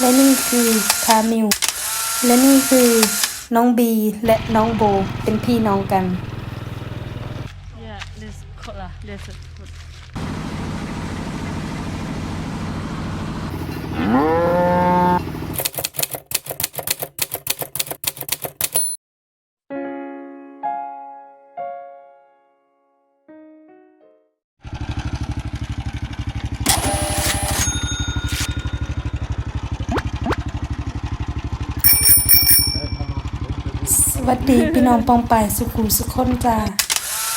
และนี่คือคามิลและนี่คือน้องบีและน้องโบเป็นพี่น้องกัน Yeah, this color, this วัสดีพี่น้องปองปายสุขุมสุขคนจ้า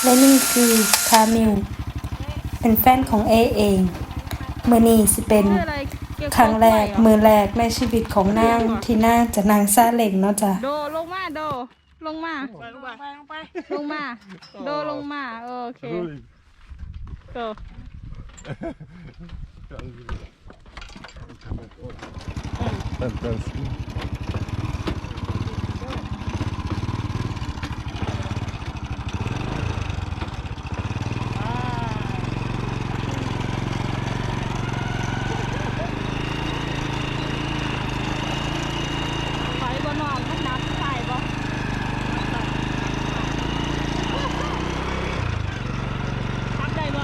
และนี่คือคามิลเป็นแฟนของเอเองเมื่อนี้สิเป็นครั้งแรกมือแรกในชีวิตของนางที่นางจะนางซาเล็งเนาะจ้ะโดลงมาโดลงมาไปลงไปลงไปลงมาโดลงมาโอเค go Fantastiskt. ไปบ่น้องมันนับใส่บ่ทับได้บ่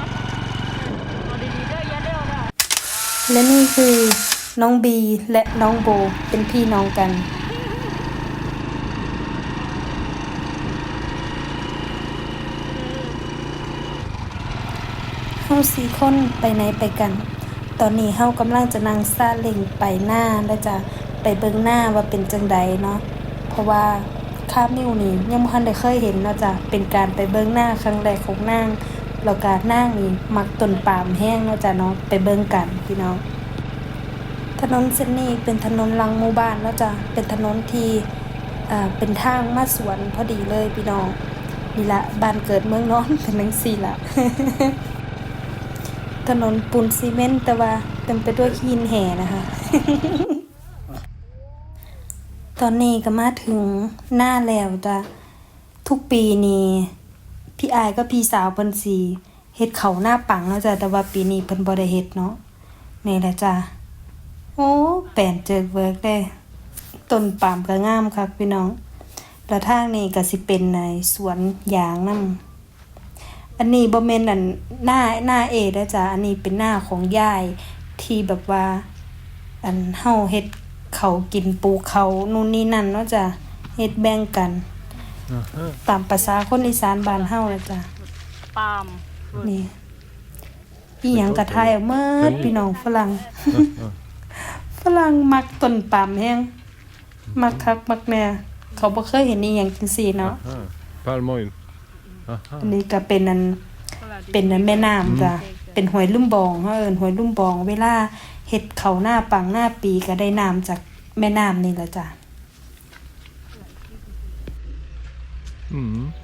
เอาดีๆเด้ออย่าเร็วเด้อ และนี่คือน้องบีและน้องโบเป็นพี่น้องกัน เฮาสี่คนไปไหนไปกัน ตอนนี้เฮากำลังจะนั่งซาเล็งไปหน้าแล้วจะไปเบิ่งหน้าว่าเป็นจังใดเนาะ เพราะว่าคามิวนี่ยังบ่ทันได้เคยเห็นเนาะจ้ะเป็นการไปเบิ่งหน้าครั้งแรกของนาง แล้วก็นางนี่มักต้นปาล์มแห้งเนาะจ้ะเนาะไปเบิ่งกันพี่น้อง ถนนเส้นนี้เป็นถนนลังหมู่บ้านแล้วจ้ะเป็นถนนที่อ่าเป็นทางมาสวนพอดีเลยพี่น้องนี่ละบ้านเกิดเมืองนอนเป็นนังสี่ละถนนปูนซีเมนต์แต่ว่าเต็มไปด้วยหินแห่นะคะ ตอนนี้ก็มาถึงหน้าแล้วจ้ะทุกปีนี่ พี่อายก็พี่สาวเพิ่นสีเฮ็ดเขาหน้าปังแล้วจ้ะแต่ว่าปีนี้เพิ่นบ่ได้เฮ็ดเนาะนี่แหละจ้ะโอ้แปลนเจอเวิร์กได้ต้นปามก็งามคักพี่น้อง แล้วทางนี้ก็สิเป็นในสวนยางนำอันนี้บ่แม่นอันหน้าหน้าเอเด้จ้ะอันนี้เป็นหน้าของยายที่แบบว่า อันเฮาเฮ็ดเขากินปูเขานู่นนี่นั่นเนาะจ้ะเฮ็ดแบ่งกัน ตามภาษาคนอีสานบ้านเฮานะจ้ะปาล์มนี่อีหยังกระทายเอาเมิดพี่น้องฝรั่งฝรั่งมักต้นปาล์มแฮงมักคักมักแน่เขาบ่เคยเห็นอีหยังจังซี่เนาะ Aha. Palmoil. Aha. อันนี้ก็เป็นอันเป็นอันแม่น้ำจ้ะเป็นหวยลุ่มบองเฮาเอิ้นหวยลุ่มบอง เวลาเฮ็ดเขาวหน้าปังหน้าปีก็ได้น้ำจากแม่น้ำนี่แหละจ้ะ 嗯。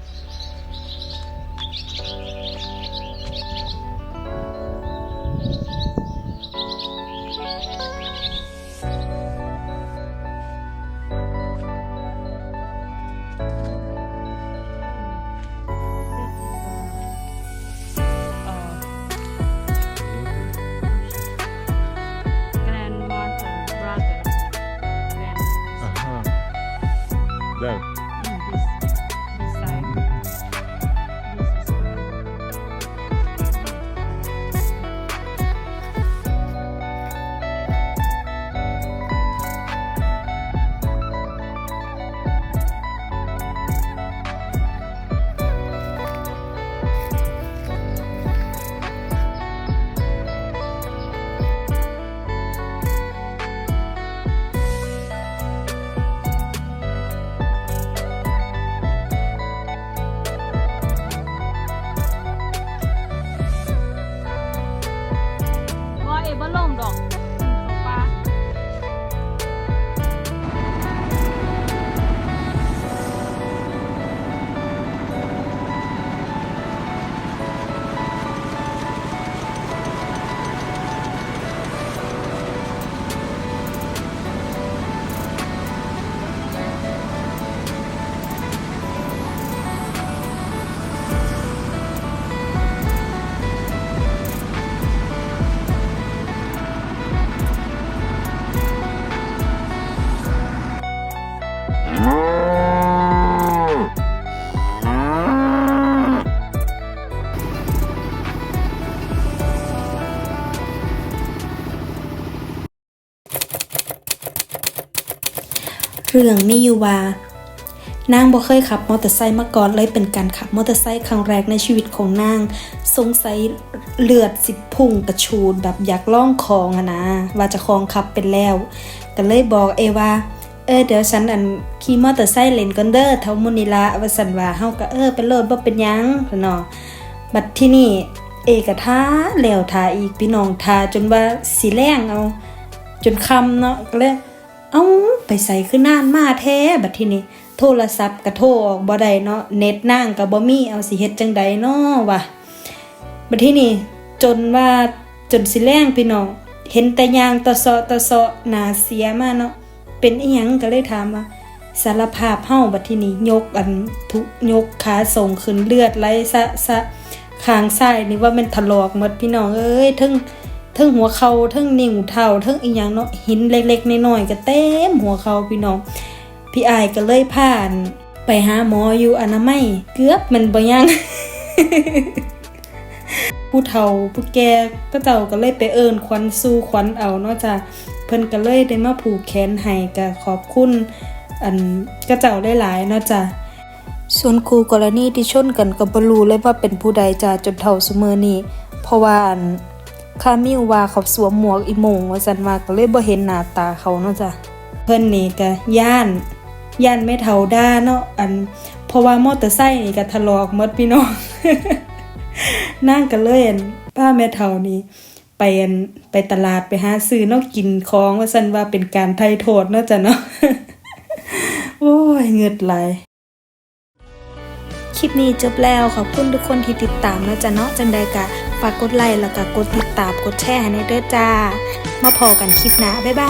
รื่องนี่อยู่ว่านางบ่เคยขับมอเตอร์ไซค์มาก่อนเลยเป็นการขับมอเตอร์ไซค์ครั้งแรกในชีวิตของนาง สงสัยเลือดสิพุ่งกระชูดแบบอยากล่องคองอะนะ ว่าจะคองขับเป็นแล้วก็เลยบอกเอว่า เออเดี๋ยวฉันอันขี่มอเตอร์ไซค์เล่นกันเด้อเท่ามุนิละว่าสันว่าเฮาก็เออไปโลดบ่เป็นยังเนาะบัดที่นี่เอกะท้าแล้วทาอีกพี่น้องทาจนว่าสิแรงเอา จนคำเนาะก็เลย เอ้าไปใส่คือนน่านมาแท้บัดทีนี้ โทรศัพท์ก็โทรออกบ่ได้เนาะเน็ตนั่งก็บ่มีเอาสิเฮ็ดจังใดเนาะวะบัดทีนี้จนว่าจนสิแรงพี่น้องเห็นแต่ยางตะเซาะตะเซาะหนาเสียมาเนาะเป็นอีหยังก็เลยถามว่าสารภาพเฮาบัดทีนี้ยกอันทุกยกขาส่งขึ้นเลือดไหลสะสะข้างซ้ายนี่ว่ามันถลอกหมดพี่น้องเอ้ยทั้ง ทั้งหัวเขาทั้งนิ้วเท้าทั้งอีหยังเนาะหินเล็กๆน้อยๆก็เต็มหัวเขาพี่น้องพี่อายก็เลยผ่าน ไปหาหมออยู่อนามัยเกือบมันบ่ยังผู้เฒ่าผู้แก่ก็เจ้าก็เลยไปเอิ้นควันสู้ควันเอาเนาะจ้ะเพิ่นก็เลยได้มาผูกแขนให้ก็ขอบคุณอันก็เจ้าได้หลายเนาะจ้ะส่วนครูกรณีที่ชนกันก็บ่รู้เลยว่าเป็นผู้ใดจ้าจนเท่าซุมื้อนี้เพราะว่าอัน คามิวว่าเขาสวมหมวกอีโมงว่าซั่นว่าก็เลยบ่เห็นหน้าตาเขาเนาะจ้ะเพิ่นนี่ก็ย่าน ย่านไม่เท่าด้าเนาะอัน เพราะว่ามอเตอร์ไซค์นี่ก็ถลอกหมดพี่น้องนั่งก็เลยอั่นป้าแม่เฒ่านี่ไปอันไปตลาดไปหาซื้อเนาะกินของว่าซั่นว่าเป็นการไถ่โทษเนาะจ้ะเนาะโอ้ยเงือดไหลคลิปนี้จบแล้วขอบคุณทุกคนที่ติดตามนะจ๊ะเนาะจังใดกะ ฝากกดไลค์แล้วก็กดติดตามกดแชร์ให้ในเด้อจ้า มาพอกันคลิปหน้าบ๊ายบาย